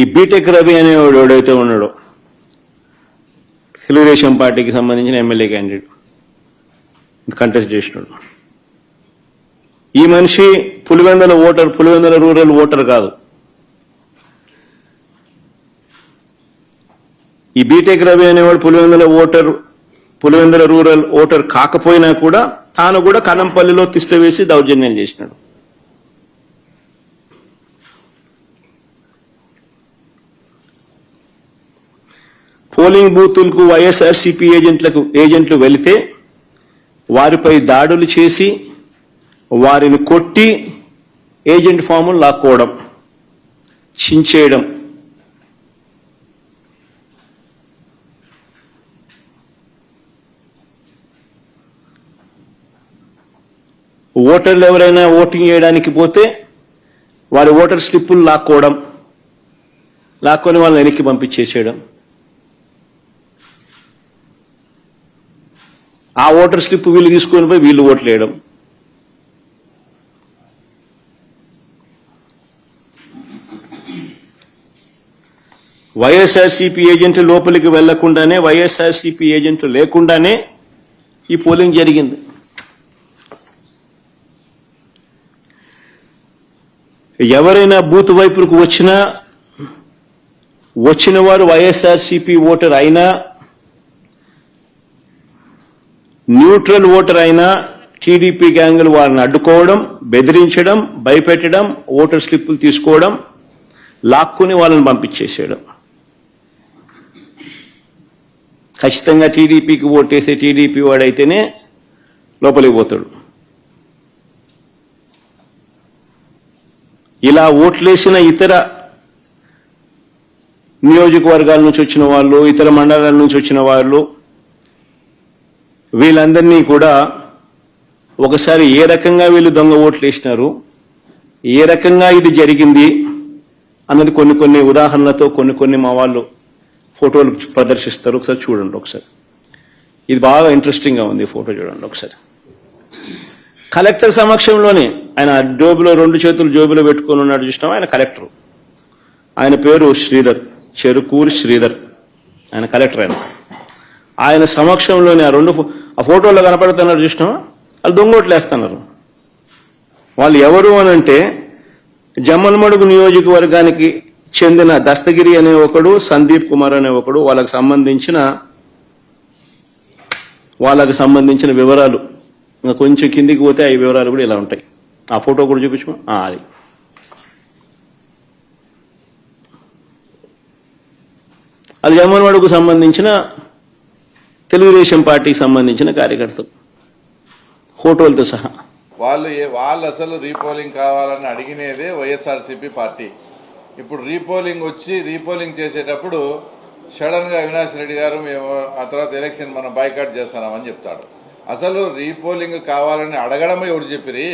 ఈ బీటెక్ రవి అనేవాడు ఎవడైతే ఉన్నాడో తెలుగుదేశం పార్టీకి సంబంధించిన ఎమ్మెల్యే క్యాండిడేట్ కంటెస్ట్ చేసినాడు. ఈ మనిషి Pulivendula voter Pulivendula rural voter కాదు. ఈ బీటెక్ రవి అనేవాడు Pulivendula voter Pulivendula rural voter కాకపోయినా కూడా తాను కూడా కనంపల్లిలో తిష్ట వేసి దౌర్జన్యం చేసినాడు. పోలింగ్ బూతులకు వైఎస్ఆర్సీపీ ఏజెంట్లకు ఏజెంట్లు వెళితే వారిపై దాడులు చేసి వారిని కొట్టి ఏజెంట్ ఫాములు లాక్కోవడం చించేయడం. ఓటర్లు ఎవరైనా ఓటింగ్ చేయడానికి పోతే వారి ఓటర్ స్లిప్పులు లాక్కోవడం లాక్కొని వాళ్ళని వెనక్కి పంపించేసేయడం. ఆ ఓటర్ స్లిప్ వీళ్ళు తీసుకొని పోయి వీళ్ళు ఓట్లు వేయడం. వైఎస్ఆర్సీపీ ఏజెంట్లు లోపలికి వెళ్ళకుండానే వైఎస్ఆర్సీపీ ఏజెంట్లు లేకుండానే ఈ పోలింగ్ జరిగింది. ఎవరైనా బూత్ వైపుకు వచ్చినా వచ్చిన వారు వైఎస్ఆర్సీపీ ఓటర్ అయినా న్యూట్రల్ ఓటర్ అయినా టీడీపీ గ్యాంగులు వారిని అడ్డుకోవడం బెదిరించడం భయపెట్టడం ఓటర్ స్లిప్పులు తీసుకోవడం లాక్కుని వాళ్ళని పంపించేసేయడం. ఖచ్చితంగా టీడీపీకి ఓటేసే టీడీపీ వాడైతేనే లోపలికి పోతాడు. ఇలా ఓట్లేసిన ఇతర నియోజకవర్గాల నుంచి వచ్చిన వాళ్ళు ఇతర మండలాల నుంచి వచ్చిన వాళ్ళు వీళ్ళందరినీ కూడా ఒకసారి ఏ రకంగా వీళ్ళు దొంగ ఓట్లు వేసినారు ఏ రకంగా ఇది జరిగింది అన్నది కొన్ని కొన్ని ఉదాహరణలతో కొన్ని కొన్ని మా వాళ్ళు ఫోటోలు ప్రదర్శిస్తారు. ఒకసారి చూడండి ఒకసారి. ఇది బాగా ఇంట్రెస్టింగ్గా ఉంది ఫోటో చూడండి ఒకసారి. కలెక్టర్ సమక్షంలోనే ఆయన జోబులో రెండు చేతులు జోబులో పెట్టుకొని ఉన్నాడు చూసినాం ఆయన కలెక్టర్. ఆయన పేరు శ్రీధర్ చెరుకూరి శ్రీధర్. ఆయన కలెక్టర్ ఆయన. ఆయన సమక్షంలోనే ఆ రెండు ఫో- ఆ ఫోటోలో కనపడుతున్నారు చూసినామా వాళ్ళు దొంగోట్లేస్తున్నారు. వాళ్ళు ఎవరు అని అంటే జమ్మలమడుగు నియోజకవర్గానికి చెందిన దస్తగిరి అనే ఒకడు సందీప్ కుమార్ అనే ఒకడు వాళ్ళకి సంబంధించిన వాళ్ళకు సంబంధించిన వివరాలు. ఇంకా కొంచెం కిందికి పోతే ఆ వివరాలు కూడా ఇలా ఉంటాయి. ఆ ఫోటో కూడా చూపించు అది. అది జమ్మలమడుగు సంబంధించిన తెలుగుదేశం పార్టీకి సంబంధించిన కార్యకర్తలు. ఫోటోలతో సహా. వాళ్ళు వాళ్ళు అసలు రీపోలింగ్ కావాలని అడిగినదే వైఎస్ఆర్సీపీ పార్టీ. ఇప్పుడు రీపోలింగ్ వచ్చి రీపోలింగ్ చేసేటప్పుడు సడన్గా అవినాష్ రెడ్డి గారు మేము ఆ తర్వాత ఎలక్షన్ మనం బైకాట్ చేస్తున్నామని చెప్తాడు. అసలు రీపోలింగ్ కావాలని అడగడమే ఎవరు చెప్పిరి?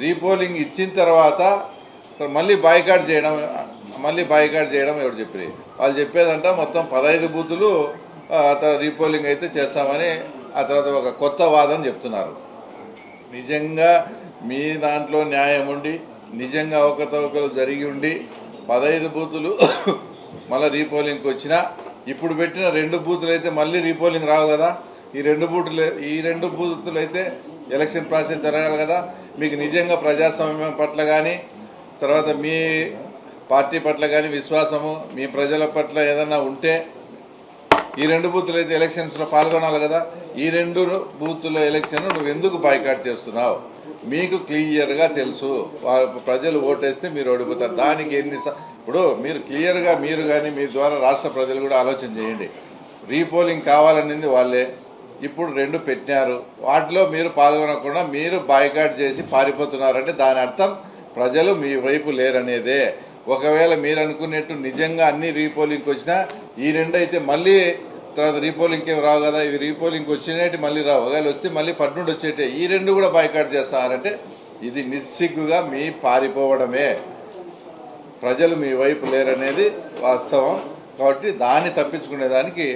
రీపోలింగ్ ఇచ్చిన తర్వాత మళ్ళీ బాయ్కాట్ చేయడం మళ్ళీ బాయ్కాట్ చేయడం ఎవరు చెప్పిరి? వాళ్ళు చెప్పేదంట మొత్తం పదహైదు బూతులు రీపోలింగ్ అయితే చేస్తామని ఆ తర్వాత ఒక కొత్త వాదన చెప్తున్నారు. నిజంగా మీ దాంట్లో న్యాయం ఉండి నిజంగా అవకతవకలు జరిగి ఉండి పదహైదు బూతులు మళ్ళీ రీపోలింగ్కి వచ్చినా ఇప్పుడు పెట్టిన రెండు బూతులు అయితే మళ్ళీ రీపోలింగ్ రావు కదా. ఈ రెండు బూతులు ఈ రెండు బూతులు అయితే ఎలక్షన్ ప్రాసెస్ జరగాలి కదా. మీకు నిజంగా ప్రజాస్వామ్యం పట్ల కానీ తర్వాత మీ పార్టీ పట్ల కానీ విశ్వాసము మీ ప్రజల పట్ల ఏదన్నా ఉంటే ఈ రెండు బూతులు అయితే ఎలక్షన్స్లో పాల్గొనాలి కదా. ఈ రెండు బూతుల ఎలక్షన్ నువ్వు ఎందుకు బాయ్కాట్ చేస్తున్నావు? మీకు క్లియర్గా తెలుసు. ప్రజలు ఓటేస్తే మీరు ఓడిపోతారు. దానికి ఎన్ని ఇప్పుడు మీరు క్లియర్గా మీరు కానీ మీ ద్వారా రాష్ట్ర ప్రజలు కూడా ఆలోచన చేయండి. రీపోలింగ్ కావాలనేది వాళ్ళే. ఇప్పుడు రెండు పెట్టినారు. వాటిలో మీరు పాల్గొనకుండా మీరు బాయ్కాట్ చేసి పారిపోతున్నారంటే దాని అర్థం ప్రజలు మీ వైపు లేరనేదే. ఒకవేళ మీరు అనుకున్నట్టు నిజంగా అన్ని రీపోలింగ్కి వచ్చినా ఈ రెండు అయితే మళ్ళీ తర్వాత రీపోలింగ్ ఏం రావు కదా ఇవి రీపోలింగ్ వచ్చినట్టు మళ్ళీ రావు. ఒకవేళ వస్తే మళ్ళీ పట్నుండి వచ్చేటే. ఈ రెండు కూడా బాయ్కాట్ చేస్తారంటే ఇది నిస్సిగ్గుగా మీ పారిపోవడమే. ప్రజలు మీ వైపు లేరనేది వాస్తవం. కాబట్టి దాన్ని తప్పించుకునేదానికి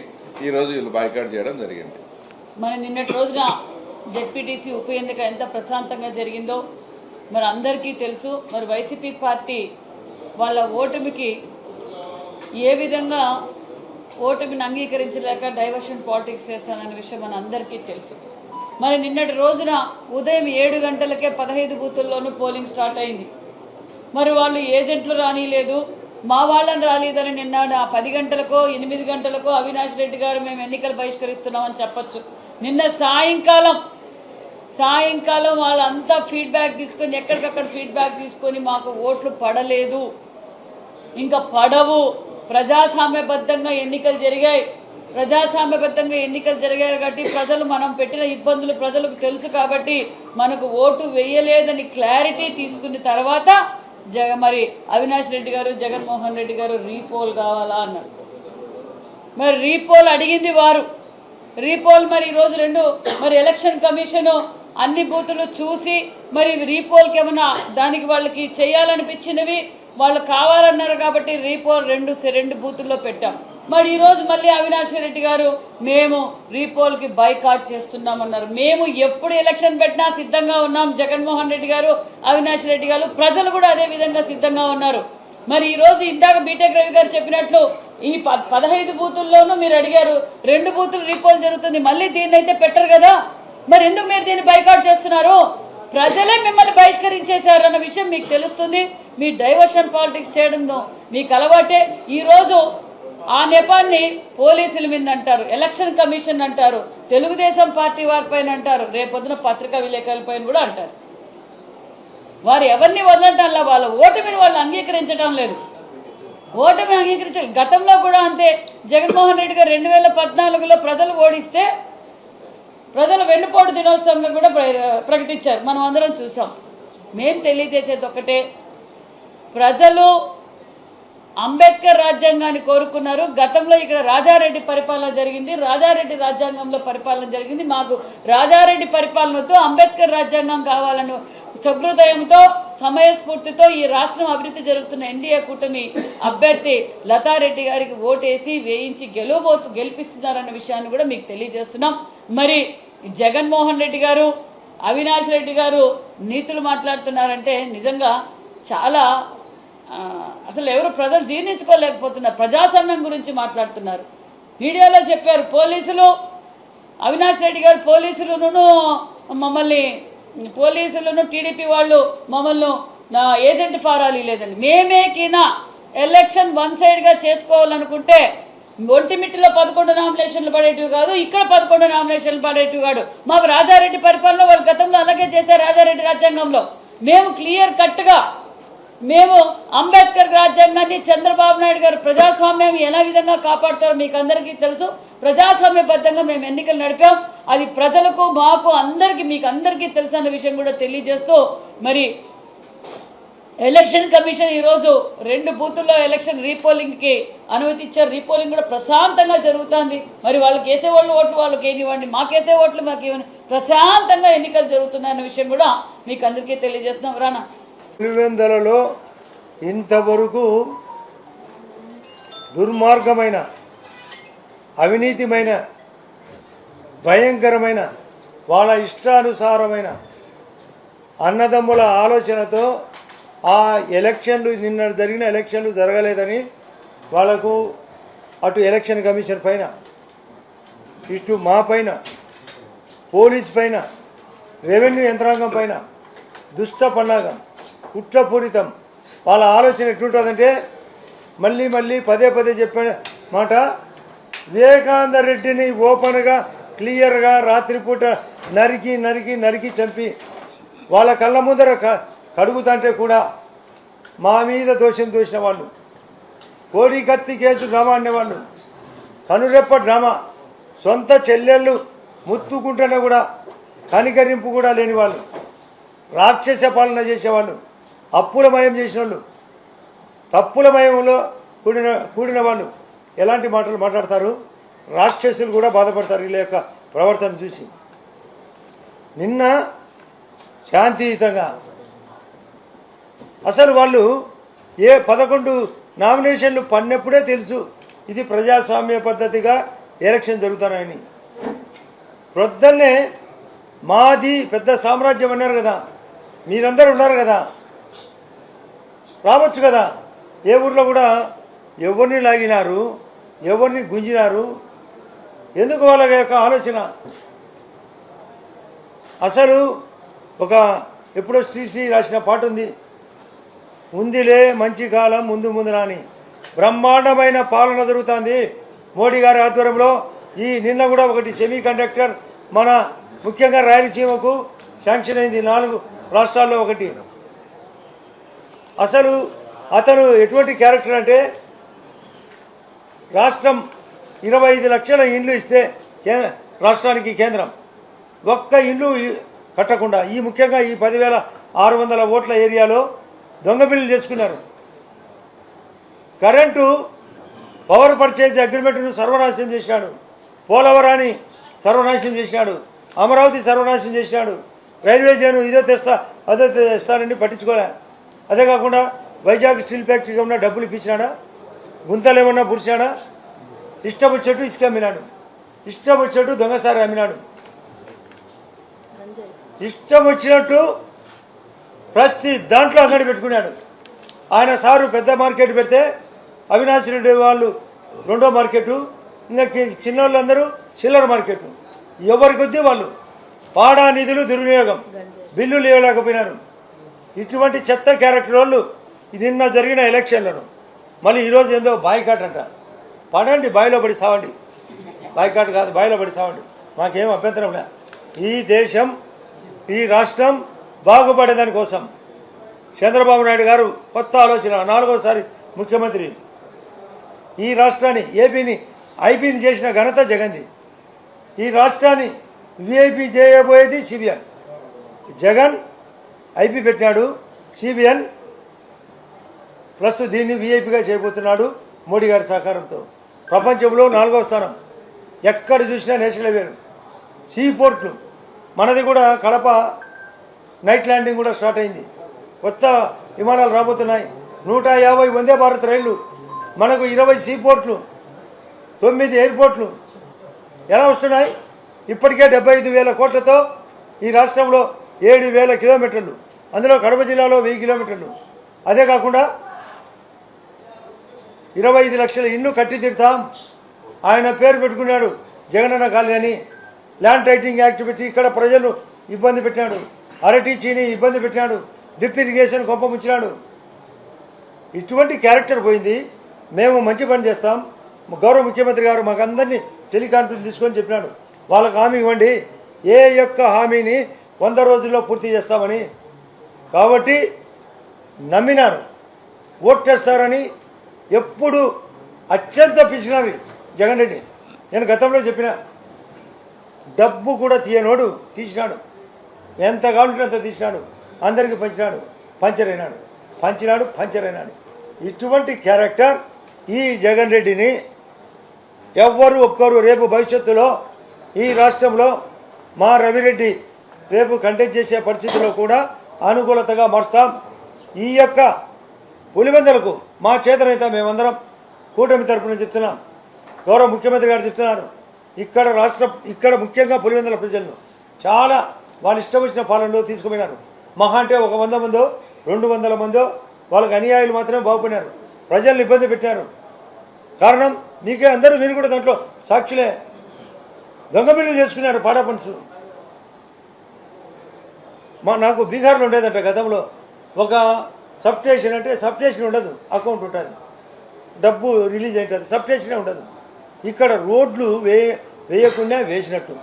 ఈరోజు వీళ్ళు బాయ్కాట్ చేయడం జరిగింది. మరి నిన్నటి రోజున జెడ్పీటీసీ ఉప ఎన్నిక ఎంత ప్రశాంతంగా జరిగిందో మరి అందరికీ తెలుసు. మరి వైసీపీ పార్టీ వాళ్ళ ఓటమికి ఏ విధంగా ఓటమిని అంగీకరించలేక డైవర్షన్ పాలిటిక్స్ చేస్తానన్న విషయం మన అందరికీ తెలుసు. మరి నిన్నటి రోజున ఉదయం ఏడు గంటలకే పదహైదు బూతుల్లోనూ పోలింగ్ స్టార్ట్ అయింది. మరి వాళ్ళు ఏజెంట్లు రానిలేదు మా వాళ్ళని రాలేదని నిన్న నా పది గంటలకో ఎనిమిది గంటలకో అవినాష్ రెడ్డి గారు మేము ఎన్నికలు బహిష్కరిస్తున్నామని చెప్పొచ్చు. నిన్న సాయంకాలం సాయంకాలం వాళ్ళంతా ఫీడ్బ్యాక్ తీసుకొని ఎక్కడికక్కడ ఫీడ్బ్యాక్ తీసుకొని మాకు ఓట్లు పడలేదు. ఇంకా పడవు. ప్రజాస్వామ్యబద్ధంగా ఎన్నికలు జరిగాయి. ప్రజాస్వామ్యబద్ధంగా ఎన్నికలు జరిగాయి కాబట్టి ప్రజలు మనం పెట్టిన ఇబ్బందులు ప్రజలకు తెలుసు కాబట్టి మనకు ఓటు వేయలేదని క్లారిటీ తీసుకున్న తర్వాత జగ మరి అవినాష్ రెడ్డి గారు జగన్మోహన్ రెడ్డి గారు రీపోల్ కావాలా అన్నారు. మరి రీపోల్ అడిగింది వారు. రీపోల్ మరి ఈరోజు రెండు మరి ఎలక్షన్ కమిషను అన్ని బూతులు చూసి మరి రీపోల్కి ఏమైనా దానికి వాళ్ళకి చేయాలనిపించినవి? వాళ్ళు కావాలన్నారు కాబట్టి రీపో రెండు రెండు బూతుల్లో పెట్టాం. మరి ఈరోజు మళ్ళీ అవినాష్ రెడ్డి గారు మేము రీపోల్కి బైకాట్ చేస్తున్నామన్నారు. మేము ఎప్పుడు ఎలక్షన్ పెట్టినా సిద్ధంగా ఉన్నాం. జగన్మోహన్ రెడ్డి గారు అవినాష్ రెడ్డి గారు ప్రజలు కూడా అదే విధంగా సిద్ధంగా ఉన్నారు. మరి ఈరోజు ఇందాక బీటెక్ రవి గారు చెప్పినట్లు ఈ ప- పదహైదు బూతుల్లోనూ మీరు అడిగారు రెండు బూతులు రీపోల్ జరుగుతుంది మళ్ళీ దీన్ని అయితే పెట్టరు కదా? మరి ఎందుకు మీరు దీన్ని బైకాట్ చేస్తున్నారు? ప్రజలే మిమ్మల్ని బహిష్కరించేశారు అన్న విషయం మీకు తెలుస్తుంది. మీ డైవర్షన్ పాలిటిక్స్ చేయడంలో మీకు అలవాటే. ఈరోజు ఆ నెపాన్ని పోలీసుల మీద అంటారు ఎలక్షన్ కమిషన్ అంటారు తెలుగుదేశం పార్టీ వారిపైన అంటారు రేపొద్దున పత్రికా విలేకరులపైన కూడా అంటారు. వారు ఎవరిని వదలటంలా వాళ్ళ ఓటమిని వాళ్ళు అంగీకరించడం లేదు. ఓటమిని అంగీకరించ గతంలో కూడా అంతే. జగన్మోహన్ రెడ్డి గారు రెండు వేల పద్నాలుగులో ప్రజలు ఓడిస్తే ప్రజలు వెన్నుపోటు దినోత్సవంగా కూడా ప్ర- ప్రకటించారు. మనం అందరం చూసాం. మేం తెలియజేసేది ఒకటే ప్రజలు అంబేద్కర్ రాజ్యాంగాన్ని కోరుకున్నారు. గతంలో ఇక్కడ రాజారెడ్డి పరిపాలన జరిగింది. రాజారెడ్డి రాజ్యాంగంలో పరిపాలన జరిగింది. మాకు రాజారెడ్డి పరిపాలనతో అంబేద్కర్ రాజ్యాంగం కావాలని సహృదయంతో సమయస్ఫూర్తితో ఈ రాష్ట్రం అభివృద్ధి జరుగుతున్న ఎన్డీఏ కూటమి అభ్యర్థి లతారెడ్డి గారికి ఓటేసి వేయించి గెలవబోతు గెలిపిస్తున్నారన్న విషయాన్ని కూడా మీకు తెలియజేస్తున్నాం. మరి జగన్మోహన్ రెడ్డి గారు అవినాష్ రెడ్డి గారు నీతులు మాట్లాడుతున్నారంటే నిజంగా చాలా అసలు ఎవరు ప్రజలు జీర్ణించుకోలేకపోతున్నారు ప్రజాసన్నం గురించి మాట్లాడుతున్నారు. మీడియాలో చెప్పారు పోలీసులు అవినాష్ రెడ్డి గారు పోలీసులను మమ్మల్ని పోలీసులను టీడీపీ వాళ్ళు మమ్మల్ని నా ఏజెంట్ ఫారాలు లేదండి మేమేకినా ఎలక్షన్ వన్ సైడ్గా చేసుకోవాలనుకుంటే ఒంటిమిట్టిలో పదకొండు నామినేషన్లు పడేటివి కాదు ఇక్కడ పదకొండు నామినేషన్లు పడేటివి కాదు. మాకు రాజారెడ్డి పరిపాలన వాళ్ళు గతంలో అలాగే చేశారు రాజారెడ్డి రాజ్యాంగంలో. మేము క్లియర్ కట్గా మేము అంబేద్కర్ రాజ్యాంగాన్ని చంద్రబాబు నాయుడు గారు ప్రజాస్వామ్యం ఎలా విధంగా కాపాడుతారో మీకు అందరికీ తెలుసు. ప్రజాస్వామ్యబద్ధంగా మేము ఎన్నికలు నడిపాం. అది ప్రజలకు మాకు అందరికీ మీకు అందరికీ తెలుసు అన్న విషయం కూడా తెలియజేస్తూ మరి ఎలక్షన్ కమిషన్ ఈరోజు రెండు బూతుల్లో ఎలక్షన్ రీపోలింగ్కి అనుమతి ఇచ్చారు. రీపోలింగ్ కూడా ప్రశాంతంగా జరుగుతుంది. మరి వాళ్ళకి వేసే వాళ్ళు ఓట్లు వాళ్ళకి ఏనివ్వండి మాకేసే ఓట్లు మాకు ఇవ్వండి. ప్రశాంతంగా ఎన్నికలు జరుగుతున్నాయన్న విషయం కూడా మీకు అందరికీ తెలియజేస్తున్నాం. రానా పులివెందలలో ఇంతవరకు దుర్మార్గమైన అవినీతిమైన భయంకరమైన వాళ్ళ ఇష్టానుసారమైన అన్నదమ్ముల ఆలోచనతో ఆ ఎలక్షన్లు నిన్న జరిగిన ఎలక్షన్లు జరగలేదని వాళ్ళకు అటు ఎలక్షన్ కమిషన్ పైన ఇటు మా పైన పోలీస్ పైన రెవెన్యూ యంత్రాంగం పైన దుష్ట పన్నాగం. కుట్రపూరితం. వాళ్ళ ఆలోచన ఎట్లుంటుందంటే మళ్ళీ మళ్ళీ పదే పదే చెప్పిన మాట వివేకానంద రెడ్డిని ఓపెన్గా క్లియర్గా రాత్రిపూట నరికి నరికి నరికి చంపి వాళ్ళ కళ్ళ ముందర కడుగుతుంటే కడుగుతంటే కూడా మా మీద దోషం దోసిన వాళ్ళు కోడి కత్తి కేసు డ్రామా అనేవాళ్ళు కనురెప్ప డ్రామా సొంత చెల్లెళ్ళు ముత్తుకుంటేనే కూడా కనికరింపు కూడా లేని వాళ్ళు రాక్షస పాలన చేసేవాళ్ళు. అప్పుల మయం చేసిన వాళ్ళు తప్పుల మయంలో కూడిన కూడిన వాళ్ళు ఎలాంటి మాటలు మాట్లాడతారు? రాక్షసులు కూడా బాధపడతారు వీళ్ళ యొక్క ప్రవర్తన చూసి. నిన్న శాంతియుతంగా అసలు వాళ్ళు ఏ పదకొండు నామినేషన్లు పడినప్పుడే తెలుసు ఇది ప్రజాస్వామ్య పద్ధతిగా ఎలక్షన్ జరుగుతున్నాయని. ప్రొద్దున్నే మాది పెద్ద సామ్రాజ్యం అన్నారు కదా. మీరందరూ ఉన్నారు కదా. రావచ్చు కదా. ఏ ఊర్లో కూడా ఎవరిని లాగినారు ఎవరిని గుంజినారు? ఎందుకు వాళ్ళ యొక్క ఆలోచన? అసలు ఒక ఎప్పుడో శ్రీశ్రీ రాసిన పాట ఉంది. ఉందిలే మంచి కాలం ముందు ముందు నాని బ్రహ్మాండమైన పాలన జరుగుతుంది. మోడీ గారి ఆధ్వర్యంలో ఈ నిన్న కూడా ఒకటి సెమీ కండక్టర్ మన ముఖ్యంగా రాయలసీమకు శాంక్షన్ అయింది. నాలుగు రాష్ట్రాల్లో ఒకటి. అసలు అతను ఎటువంటి క్యారెక్టర్ అంటే రాష్ట్రం ఇరవై ఐదు లక్షల ఇండ్లు ఇస్తే కే రాష్ట్రానికి కేంద్రం. ఒక్క ఇండ్లు కట్టకుండా ఈ ముఖ్యంగా ఈ పదివేల ఆరు వందల ఓట్ల ఏరియాలో దొంగ చేసుకున్నారు. కరెంటు పవర్ పర్చేజ్ అగ్రిమెంట్ను సర్వనాశనం చేసినాడు. పోలవరాన్ని సర్వనాశనం చేసినాడు. అమరావతి సర్వనాశనం చేసినాడు. రైల్వే జోన్ ఇదో తెస్తా అదో తెస్తానని పట్టించుకోలే. అదే కాకుండా వైజాగ్ స్టీల్ ఫ్యాక్టరీకి ఏమన్నా డబ్బులు ఇప్పించినాడా? గుంతలు ఏమన్నా పురిచాడా ఇష్టం వచ్చేట్టు ఇసుక అమ్మినాడు. ఇష్టం దొంగసారి అమ్మినాడు. ఇష్టం వచ్చినట్టు ప్రతి దాంట్లో అంగడి పెట్టుకున్నాడు. ఆయన సారు పెద్ద మార్కెట్ పెడితే అవినాశ్ రెడ్డి వాళ్ళు రెండో మార్కెట్ ఇంకా కి- చిన్నోళ్ళందరూ చిల్లర మార్కెట్. ఎవరి కొద్దీ వాళ్ళు. పాడా నిధులు దుర్వినియోగం. బిల్లులు ఇవ్వలేకపోయినారు ఇటువంటి చెత్త క్యారెక్టర్ వాళ్ళు నిన్న జరిగిన ఎలక్షన్లను. మళ్ళీ ఈరోజు ఏందో బాయ్కాట్ అంట. పడండి బాయిలో పడి సావండి. బాయ్కాట్ కాదు బాయిలో పడి సావండి. మాకేం అభ్యంతరం లే. ఈ దేశం ఈ రాష్ట్రం బాగుపడేదాని కోసం చంద్రబాబు నాయుడు గారు కొత్త ఆలోచన నాలుగోసారి ముఖ్యమంత్రి. ఈ రాష్ట్రాన్ని ఏపీని ఐపీని చేసిన ఘనత జగన్ది ఈ రాష్ట్రాన్ని విఐపి చేయబోయేది సిబిఐ జగన్ ఐపీ పెట్టినాడు సిబిఎన్ ప్లస్ దీన్ని విఐపిగా చేయబోతున్నాడు మోడీ గారి సహకారంతో. ప్రపంచంలో నాలుగో స్థానం. ఎక్కడ చూసినా నేషనల్ హైవేలు సీ పోర్ట్లు. మనది కూడా కడప నైట్ ల్యాండింగ్ కూడా స్టార్ట్ అయింది. కొత్త విమానాలు రాబోతున్నాయి. నూట యాభై వందే భారత్ రైళ్ళు. మనకు ఇరవై సీ పోర్ట్లు. తొమ్మిది ఎయిర్పోర్ట్లు ఎలా వస్తున్నాయి? ఇప్పటికే డెబ్బై ఐదు వేల కోట్లతో ఈ రాష్ట్రంలో ఏడు వేల కిలోమీటర్లు. అందులో కడప జిల్లాలో వెయ్యి కిలోమీటర్లు. అదే కాకుండా ఇరవై ఐదు లక్షల ఇల్లు కట్టి తిడతాం ఆయన పేరు పెట్టుకున్నాడు జగనన్న కాలనీ అని. ల్యాండ్ టైటింగ్ యాక్ట్ పెట్టి ఇక్కడ ప్రజలు ఇబ్బంది పెట్టినాడు. అరటి చీని ఇబ్బంది పెట్టినాడు. డ్రిప్ ఇరిగేషన్ కొంపముచ్చినాడు ఇటువంటి క్యారెక్టర్ పోయింది. మేము మంచి పని చేస్తాం. గౌరవ ముఖ్యమంత్రి గారు మాకందరినీ టెలికాన్ఫరెన్స్ తీసుకొని చెప్పినాడు. వాళ్ళకు హామీ ఇవ్వండి. ఏ యొక్క హామీని వంద రోజుల్లో పూర్తి చేస్తామని కాబట్టి నమ్మినారు. ఓట్టేస్తారని ఎప్పుడు అత్యంత పిసినారు జగన్ రెడ్డి. నేను గతంలో చెప్పిన డబ్బు కూడా తీయనోడు తీసినాడు. ఎంత కావాలంటే అంత తీసినాడు. అందరికీ పంచినాడు. పంచర్ అయినాడు. పంచినాడు పంచర్ అయినాడు. ఇటువంటి క్యారెక్టర్ ఈ జగన్ రెడ్డిని ఎవ్వరు ఒక్కరు రేపు భవిష్యత్తులో ఈ రాష్ట్రంలో మా రవిరెడ్డి రేపు కంటెక్ట్ చేసే పరిస్థితిలో కూడా అనుకూలతగా మారుస్తాం ఈ యొక్క పులివెందలకు మా చేతనైతే మేమందరం కూటమి తరపున చెప్తున్నాం. గౌరవ ముఖ్యమంత్రి గారు చెప్తున్నారు. ఇక్కడ రాష్ట్ర ఇక్కడ ముఖ్యంగా పులివెందుల ప్రజలను చాలా వాళ్ళు ఇష్టం వచ్చిన పాలనలో తీసుకుపోయినారు. మహా అంటే ఒక వంద మందో రెండు వందల మందో వాళ్ళకి అనుయాయులు మాత్రమే బాగుపడినారు. ప్రజల్ని ఇబ్బంది పెట్టారు కారణం మీకే అందరూ మీరు కూడా దాంట్లో సాక్షులే. దొంగబిల్లు చేసుకున్నారు పాడా మా నాకు బీహార్లో ఉండేదంట గతంలో. ఒక సబ్ స్టేషన్ అంటే సబ్ స్టేషన్ ఉండదు అకౌంట్ ఉంటుంది. డబ్బు రిలీజ్ అయింటుంది సబ్ స్టేషనే ఉండదు. ఇక్కడ రోడ్లు వే వేయకుండా వేసినట్టు.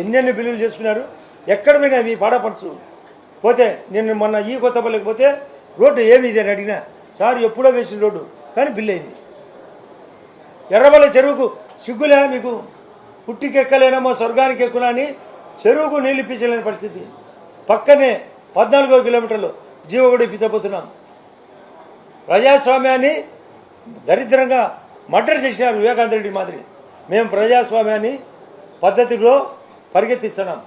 ఎన్నెన్ని బిల్లులు చేసుకున్నారు ఎక్కడ పోయినా మీ పాడపడుచు పోతే నేను మొన్న ఈ కొత్తపల్లికి పోతే రోడ్డు ఏమి ఇది అని అడిగినా సార్ ఎప్పుడో వేసిన రోడ్డు కానీ బిల్ అయింది. ఎర్రబల్ల చెరువుకు సిగ్గులే మీకు? పుట్టికెక్కలేనమ్మా స్వర్గానికి ఎక్కునా అని చెరువుకు నీళ్ళు ఇప్పించలేని పరిస్థితి. పక్కనే పద్నాలుగో కిలోమీటర్లు జీవగుడి ఇప్పించబోతున్నాం ప్రజాస్వామ్యాన్ని దరిద్రంగా మర్డర్ చేసినారు వివేకానంద రెడ్డి మాదిరి. మేము ప్రజాస్వామ్యాన్ని పద్ధతిలో పరిగెత్తిస్తున్నాం.